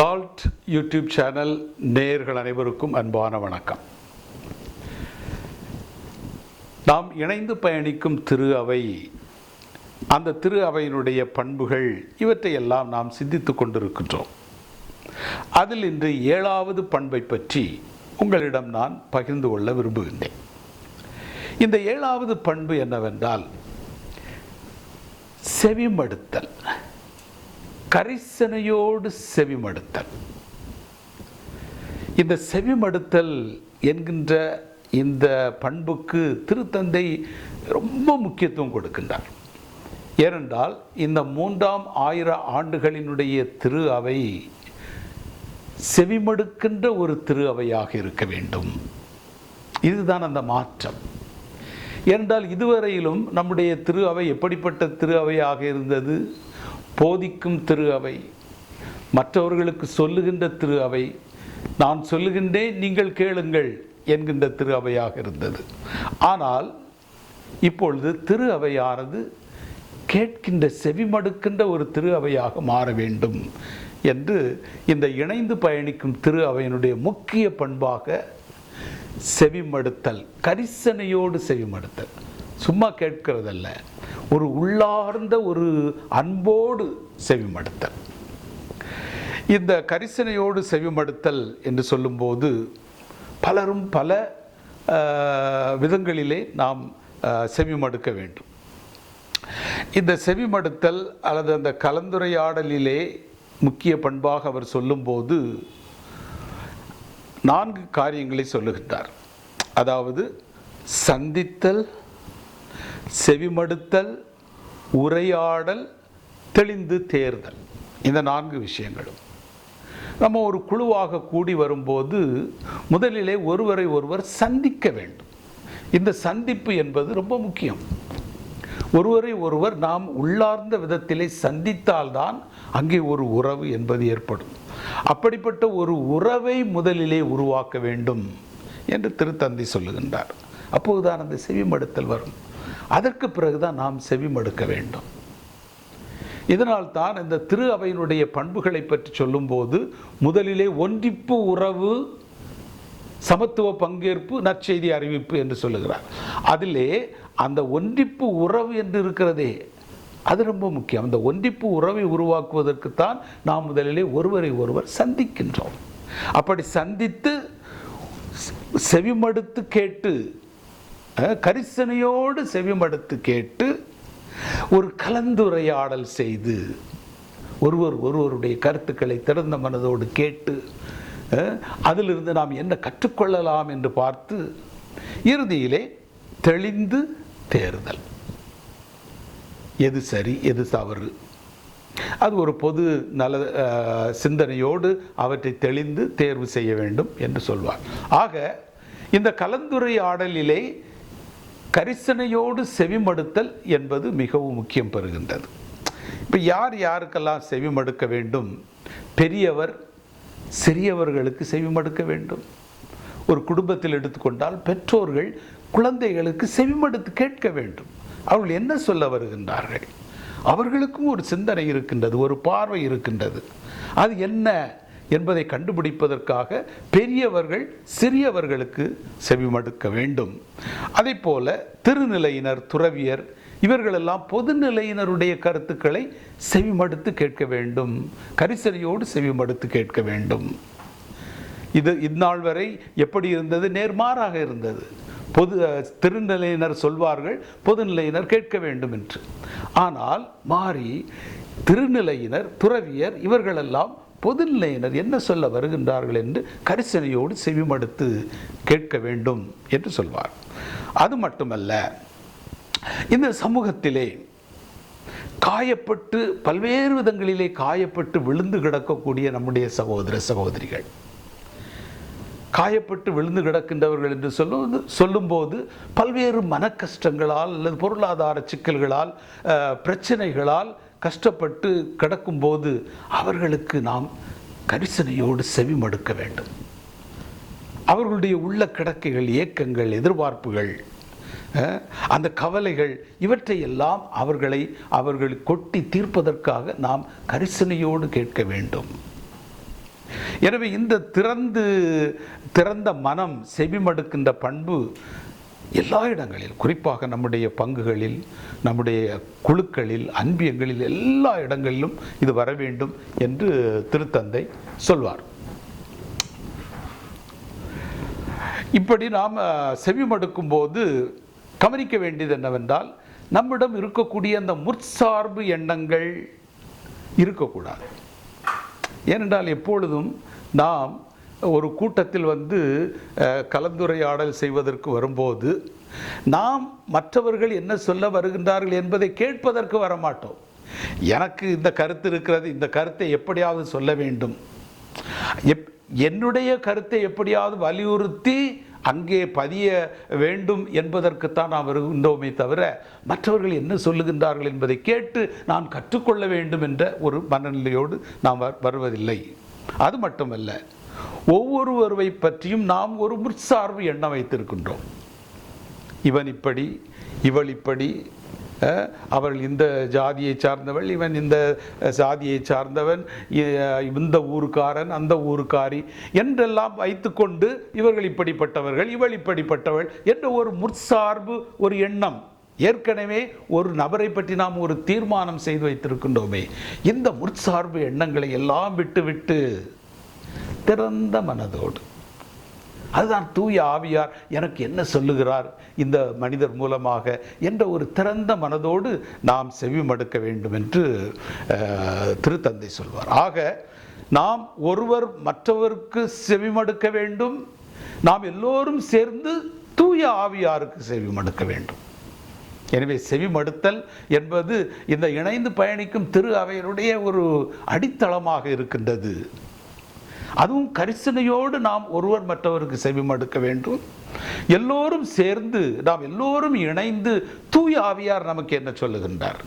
Salt YouTube channel நேயர்கள் அனைவருக்கும் அன்பான வணக்கம். நாம் இணைந்து பயணிக்கும் திரு அவை அந்த திரு அவையினுடைய பண்புகள் இவற்றையெல்லாம் நாம் சிந்தித்து கொண்டிருக்கின்றோம். அதில் இன்று ஏழாவது பண்பை பற்றி உங்களிடம் நான் பகிர்ந்து கொள்ள விரும்புகின்றேன். இந்த ஏழாவது பண்பு என்னவென்றால் செவிமடுத்தல். கரிசனையோடு செவிமடுத்தல். இந்த செவிமடுத்தல் என்கின்ற இந்த பண்புக்கு திருத்தந்தை ரொம்ப முக்கியத்துவம் கொடுக்கின்றார். ஏனென்றால் இந்த மூன்றாம் ஆயிர ஆண்டுகளினுடைய திரு அவை செவிமடுக்கின்ற ஒரு திரு அவையாக இருக்க வேண்டும். இதுதான் அந்த மாற்றம். ஏனென்றால் இதுவரையிலும் நம்முடைய திரு அவை எப்படிப்பட்ட திரு அவையாக இருந்தது? போதிக்கும் திரு அவை. மற்றவர்களுக்கு சொல்லுகின்ற திரு அவை. நான் சொல்லுகின்றேன் நீங்கள் கேளுங்கள் என்கின்ற திரு அவையாக இருந்தது. ஆனால் இப்பொழுது திரு அவையானது கேட்கின்ற செவிமடுக்கின்ற ஒரு திரு அவையாக மாற வேண்டும் என்று இந்த இணைந்து பயணிக்கும் திரு அவையினுடைய முக்கிய பண்பாக செவிமடுத்தல் கரிசனையோடு செவிமடுத்தல். சும்மா கேட்கிறதல்ல. ஒரு உள்ளார்ந்த ஒரு அன்போடு செவிமடுத்தல். இந்த கரிசனையோடு செவிமடுத்தல் என்று சொல்லும்போது பலரும் பல விதங்களிலே நாம் செவிமடுக்க வேண்டும். இந்த செவிமடுத்தல் அல்லது அந்த கலந்துரையாடலிலே முக்கிய பண்பாக அவர் சொல்லும்போது நான்கு காரியங்களை சொல்லுகின்றார். அதாவது சந்தித்தல் செவிமடுத்தல் உரையாடல் தெளிந்து தேர்தல். இந்த நான்கு விஷயங்களும். நம்ம ஒரு குழுவாக கூடி வரும்போது முதலிலே ஒருவரை ஒருவர் சந்திக்க வேண்டும். இந்த சந்திப்பு என்பது ரொம்ப முக்கியம். ஒருவரை ஒருவர் நாம் உள்ளார்ந்த விதத்திலே சந்தித்தால்தான் அங்கே ஒரு உறவு என்பது ஏற்படும். அப்படிப்பட்ட ஒரு உறவை முதலிலே உருவாக்க வேண்டும் என்று திருத்தந்தி சொல்லுகின்றார். அப்போதுதான் அந்த செவிமடுத்தல் வரும். அதற்கு பிறகுதான் நாம் செவிமடுக்க வேண்டும். இதனால் தான் இந்த திரு அவையினுடைய பண்புகளை பற்றி சொல்லும்போது முதலிலே ஒன்றிப்பு உறவு சமத்துவ பங்கேற்பு நற்செய்தி அறிவிப்பு என்று சொல்லுகிறார். அதிலே அந்த ஒன்றிப்பு உறவு என்று இருக்கிறதே அது ரொம்ப முக்கியம். அந்த ஒன்றிப்பு உறவை உருவாக்குவதற்குத்தான் நாம் முதலிலே ஒருவரை ஒருவர் சந்திக்கின்றோம். அப்படி சந்தித்து செவிமடுத்து கேட்டு கரிசனையோடு செவிமடுத்து கேட்டு ஒரு கலந்துரையாடல் செய்து ஒருவர் ஒருவருடைய கருத்துக்களை திறந்த மனதோடு கேட்டு அதிலிருந்து நாம் என்ன கற்றுக்கொள்ளலாம் என்று பார்த்து இறுதியிலே தெளிந்து தேர்தல் எது சரி எது தவறு? அது ஒரு பொது நல சிந்தனையோடு அவற்றை தெளிந்து தேர்வு செய்ய வேண்டும் என்று சொல்வார். ஆக இந்த கலந்துரையாடலிலே கரிசனையோடு செவிமடுத்தல் என்பது மிகவும் முக்கியம் பெறுகின்றது. இப்போ யார் யாருக்கெல்லாம் செவிமடுக்க வேண்டும்? பெரியவர் சிறியவர்களுக்கு செவிமடுக்க வேண்டும். ஒரு குடும்பத்தில் எடுத்துக்கொண்டால் பெற்றோர்கள் குழந்தைகளுக்கு செவிமடுத்து கேட்க வேண்டும். அவர்கள் என்ன சொல்ல வருகின்றார்கள்? அவர்களுக்கும் ஒரு சிந்தனை இருக்கின்றது ஒரு பார்வை இருக்கின்றது. அது என்ன? என்பதை கண்டுபிடிப்பதற்காக பெரியவர்கள் சிறியவர்களுக்கு செவிமடுக்க வேண்டும். அதே போல திருநிலையினர் துறவியர் இவர்களெல்லாம் பொதுநிலையினருடைய கருத்துக்களை செவிமடுத்து கேட்க வேண்டும். கரிசனையோடு செவிமடுத்து கேட்க வேண்டும். இது இந்நாள் வரை எப்படி இருந்தது? நேர்மாறாக இருந்தது. பொது திருநிலையினர் சொல்வார்கள் பொதுநிலையினர் கேட்க வேண்டும் என்று. ஆனால் மாறி திருநிலையினர் துறவியர் இவர்களெல்லாம் பொதுநிலையினர் என்ன சொல்ல வருகின்றார்கள் என்று கரிசனையோடு செவிமடுத்து கேட்க வேண்டும் என்று சொல்வார். அது மட்டுமல்ல இந்த சமூகத்திலே காயப்பட்டு பல்வேறு விதங்களிலே காயப்பட்டு விழுந்து கிடக்கக்கூடிய நம்முடைய சகோதர சகோதரிகள். காயப்பட்டு விழுந்து கிடக்கின்றவர்கள் என்று சொல்லுவது சொல்லும்போது பல்வேறு மன கஷ்டங்களால் அல்லது பொருளாதார சிக்கல்களால் பிரச்சனைகளால் கஷ்டப்பட்டு கிடக்கும்போது அவர்களுக்கு நாம் கரிசனையோடு செவிமடுக்க வேண்டும். அவர்களுடைய உள்ள கிடக்கைகள் ஏக்கங்கள் எதிர்பார்ப்புகள் அந்த கவலைகள் இவற்றையெல்லாம் அவர்களை அவர்கள் கொட்டி தீர்ப்பதற்காக நாம் கரிசனையோடு கேட்க வேண்டும். எனவே இந்த திறந்து திறந்த மனம் செவிமடுக்கின்ற பண்பு எல்லா இடங்களில் குறிப்பாக நம்முடைய பங்குகளில் நம்முடைய குழுக்களில் அன்பியங்களில் எல்லா இடங்களிலும் இது வர வேண்டும் என்று திருத்தந்தை சொல்வார். இப்படி நாம் செவிமடுக்கும் போது கவனிக்க வேண்டியது என்னவென்றால் நம்மிடம் இருக்கக்கூடிய அந்த முற்சார்பு எண்ணங்கள் இருக்கக்கூடாது. ஏனென்றால் எப்பொழுதும் நாம் ஒரு கூட்டத்தில் வந்து கலந்துரையாடல் செய்வதற்கு வரும்போது நாம் மற்றவர்கள் என்ன சொல்ல வருகின்றார்கள் என்பதை கேட்பதற்கு வரமாட்டோம். எனக்கு இந்த கருத்து இருக்கிறது இந்த கருத்தை எப்படியாவது சொல்ல வேண்டும். எப் என்னுடைய கருத்தை எப்படியாவது வலியுறுத்தி அங்கே பதிய வேண்டும் என்பதற்குத்தான் நாம் வருகின்றோமே தவிர மற்றவர்கள் என்ன சொல்லுகின்றார்கள் என்பதை கேட்டு நான் கற்றுக்கொள்ள வேண்டும் என்ற ஒரு மனநிலையோடு நாம் வ- வருவதில்லை. அது மட்டுமல்ல. ஒவ்வொருவரை பற்றியும் நாம் ஒரு முற்சார்பு எண்ணம் வைத்திருக்கின்றோம். இவன் இப்படி இவள் இப்படி அவள் இந்த ஜாதியை சார்ந்தவள் இவன் இந்த சாதியை சார்ந்தவன் இந்த ஊருக்காரன் அந்த ஊருக்காரி என்றெல்லாம் வைத்துக்கொண்டு இவர்கள் இப்படிப்பட்டவர்கள் இவள் இப்படிப்பட்டவள் என்ற ஒரு முற்சார்பு ஒரு எண்ணம். ஏற்கனவே ஒரு நபரை பற்றி நாம் ஒரு தீர்மானம் செய்து வைத்திருக்கின்றோமே. இந்த முற்சார்பு எண்ணங்களை எல்லாம் விட்டுவிட்டு திறந்த மனதோடு. அதுதான் தூய ஆவியார் எனக்கு என்ன சொல்லுகிறார் இந்த மனிதர் மூலமாக என்ற ஒரு திறந்த மனதோடு நாம் செவி மடுக்க வேண்டும் என்று திருத்தந்தை சொல்வார். ஆக நாம் ஒருவர் மற்றவருக்கு செவி மடுக்க வேண்டும். நாம் எல்லோரும் சேர்ந்து தூய ஆவியாருக்கு செவி மடுக்க வேண்டும். எனவே செவிமடுத்தல் என்பது இந்த இணைந்து பயணிக்கும் திரு அவையினுடைய ஒரு அடித்தளமாக இருக்கின்றது. அதுவும் கரிசனையோடு நாம் ஒருவர் மற்றவருக்கு செவிமடுக்க வேண்டும். எல்லோரும் சேர்ந்து நாம் எல்லோரும் இணைந்து தூய ஆவியார் நமக்கு என்ன சொல்லுகின்றார்?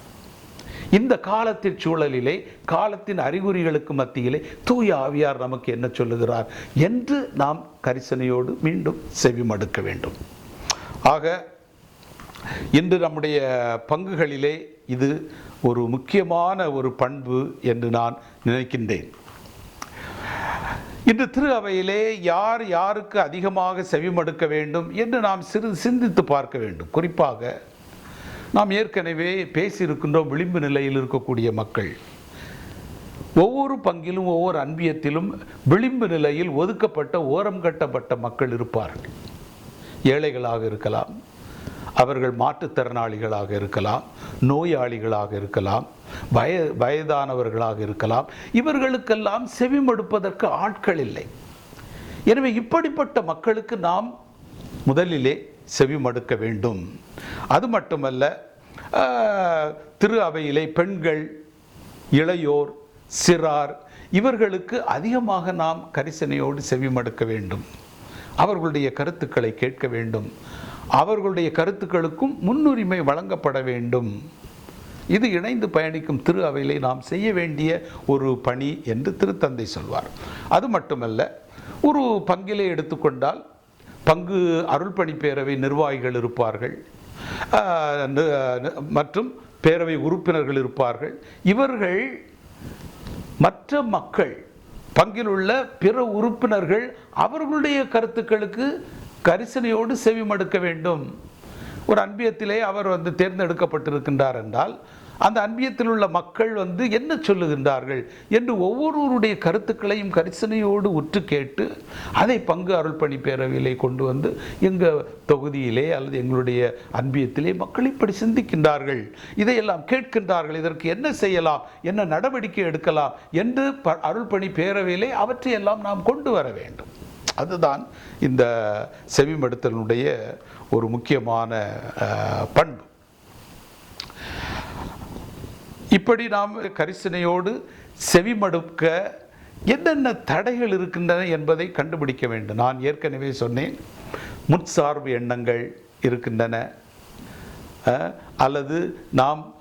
இந்த காலத்தின் சூழலிலே காலத்தின் அறிகுறிகளுக்கு மத்தியிலே தூய ஆவியார் நமக்கு என்ன சொல்லுகிறார்? என்று நாம் கரிசனையோடு மீண்டும் செவிமடுக்க வேண்டும். ஆக இன்று நம்முடைய பங்குகளிலே இது ஒரு முக்கியமான ஒரு பண்பு என்று நான் நினைக்கின்றேன். இன்று திரு அவையிலே யார் யாருக்கு அதிகமாக செவிமடுக்க வேண்டும் என்று நாம் சிறிது சிந்தித்து பார்க்க வேண்டும். குறிப்பாக நாம் ஏற்கனவே பேசியிருக்கின்றோம் விளிம்பு நிலையில் இருக்கக்கூடிய மக்கள். ஒவ்வொரு பங்கிலும் ஒவ்வொரு அன்பியத்திலும் விளிம்பு நிலையில் ஒதுக்கப்பட்ட ஓரம் கட்டப்பட்ட மக்கள் இருப்பார்கள். ஏழைகளாக இருக்கலாம் அவர்கள் மாற்றுத்திறனாளிகளாக இருக்கலாம் நோயாளிகளாக இருக்கலாம் வய வயதானவர்களாக இருக்கலாம். இவர்களுக்கெல்லாம் செவிமடுப்பதற்கு ஆட்கள் இல்லை. எனவே இப்படிப்பட்ட மக்களுக்கு நாம் முதலிலே செவிமடுக்க வேண்டும். அது மட்டுமல்ல திரு அவையிலே பெண்கள் இளையோர் சிறார் இவர்களுக்கு அதிகமாக நாம் கரிசனையோடு செவிமடுக்க வேண்டும். அவர்களுடைய கருத்துக்களை கேட்க வேண்டும். அவர்களுடைய கருத்துக்களுக்கும் முன்னுரிமை வழங்கப்பட வேண்டும். இது இணைந்து பயணிக்கும் திரு அவையிலே நாம் செய்ய வேண்டிய ஒரு பணி என்று திருத்தந்தை சொல்வார். அது மட்டுமல்ல ஒரு பங்கிலே எடுத்துக்கொண்டால் பங்கு அருள்பணி பேரவை நிர்வாகிகள் இருப்பார்கள். மற்றும் பேரவை உறுப்பினர்கள் இருப்பார்கள். இவர்கள் மற்ற மக்கள் பங்கில் உள்ள பிற உறுப்பினர்கள் அவர்களுடைய கருத்துக்களுக்கு கரிசனையோடு செவிமடுக்க வேண்டும். ஒரு அன்பியத்திலே அவர் வந்து தேர்ந்தெடுக்கப்பட்டிருக்கின்றார் என்றால் அந்த அன்பியத்தில் உள்ள மக்கள் வந்து என்ன சொல்லுகின்றார்கள் என்று ஒவ்வொருவருடைய கருத்துக்களையும் கரிசனையோடு உற்று கேட்டு அதை பங்கு அருள்பணி பேரவையிலே கொண்டு வந்து எங்கள் தொகுதியிலே அல்லது எங்களுடைய அன்பியத்திலே மக்கள் இப்படி சிந்திக்கின்றார்கள். இதையெல்லாம் கேட்கின்றார்கள். இதற்கு என்ன செய்யலாம்? என்ன நடவடிக்கை எடுக்கலாம்? என்று ப அருள்பணி பேரவையிலே அவற்றையெல்லாம் நாம் கொண்டு வர வேண்டும். அதுதான் இந்த செவிமடுத்தலினுடைய ஒரு முக்கியமான பண்பு. இப்படி நாம் கரிசனையோடு செவிமடுக்க என்னென்ன தடைகள் இருக்கின்றன என்பதை கண்டுபிடிக்க வேண்டும். நான் ஏற்கனவே சொன்னேன் முற்சார்பு எண்ணங்கள் இருக்கின்றன. அல்லது நாம்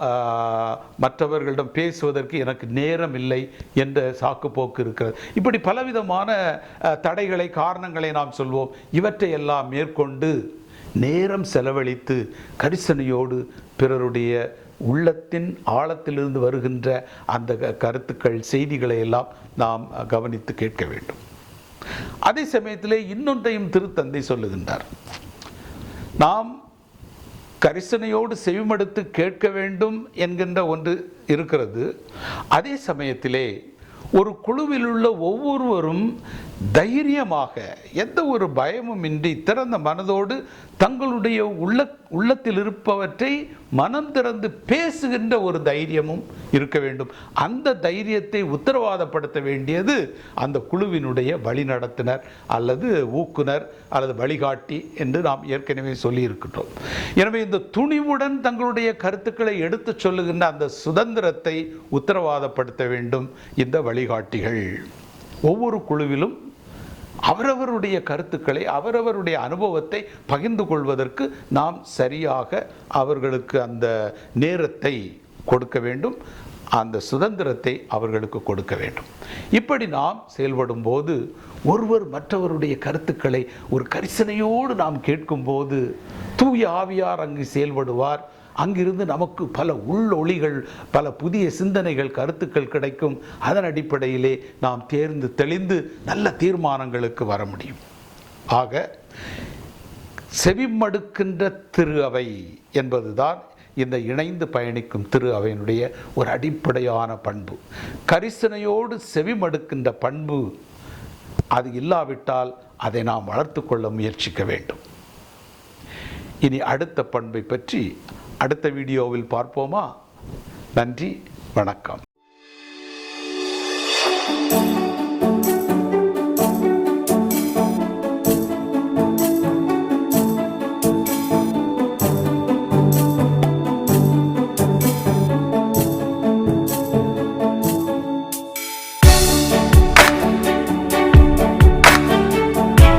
மற்றவர்களிடம் பேசுவதற்கு எனக்கு நேரம் இல்லை என்ற சாக்குப்போக்கு இருக்கிறது. இப்படி பலவிதமான தடைகளை காரணங்களை நாம் சொல்வோம். இவற்றையெல்லாம் மேற்கொண்டு நேரம் செலவழித்து கரிசனையோடு பிறருடைய உள்ளத்தின் ஆழத்திலிருந்து வருகின்ற அந்த க- கருத்துக்கள் செய்திகளை எல்லாம் நாம் கவனித்து கேட்க வேண்டும். அதே சமயத்திலே இன்னொன்றையும் திருத்தந்தை சொல்லுகின்றார். நாம் கரிசனையோடு செவிமடுத்து கேட்க வேண்டும் என்கின்ற ஒன்று இருக்கிறது. அதே சமயத்திலே ஒரு குழுவில் உள்ள ஒவ்வொருவரும் தைரியமாக எந்த ஒரு பயமும் இன்றி திறந்த மனதோடு தங்களுடைய உள்ள உள்ளத்தில் இருப்பவற்றை மனம் திறந்து பேசுகின்ற ஒரு தைரியமும் இருக்க வேண்டும். அந்த தைரியத்தை உத்தரவாதப்படுத்த வேண்டியது அந்த குழுவினுடைய வழிநடத்தினர் அல்லது ஊக்குனர் அல்லது வழிகாட்டி என்று நாம் ஏற்கனவே சொல்லியிருக்கின்றோம். எனவே இந்த துணிவுடன் தங்களுடைய கருத்துக்களை எடுத்துச் சொல்லுகின்ற அந்த சுதந்திரத்தை உத்தரவாதப்படுத்த வேண்டும் இந்த வழிகாட்டிகள். ஒவ்வொரு குழுவிலும் அவரவருடைய கருத்துக்களை அவரவருடைய அனுபவத்தை பகிர்ந்து கொள்வதற்கு நாம் சரியாக அவர்களுக்கு அந்த நேரத்தை கொடுக்க வேண்டும். அந்த சுதந்திரத்தை அவர்களுக்கு கொடுக்க வேண்டும். இப்படி நாம் செயல்படும் போது ஒருவர் மற்றவருடைய கருத்துக்களை ஒரு கரிசனையோடு நாம் கேட்கும்போது தூய ஆவியார் அங்கு செயல்படுவார். அங்கிருந்து நமக்கு பல உள்ளொளிகள் பல புதிய சிந்தனைகள் கருத்துக்கள் கிடைக்கும். அதன் அடிப்படையிலே நாம் தேர்ந்து தெளிந்து நல்ல தீர்மானங்களுக்கு வர முடியும். ஆக செவிமடுக்கின்ற திரு அவை என்பதுதான் இந்த இணைந்து பயணிக்கும் திரு அவையினுடைய ஒரு அடிப்படையான பண்பு. கரிசனையோடு செவிமடுக்கின்ற பண்பு அது இல்லாவிட்டால் அதை நாம் வளர்த்து கொள்ள முயற்சிக்க வேண்டும். இனி அடுத்த பண்பை பற்றி அடுத்த வீடியோவில் பார்ப்போமா? நன்றி வணக்கம்.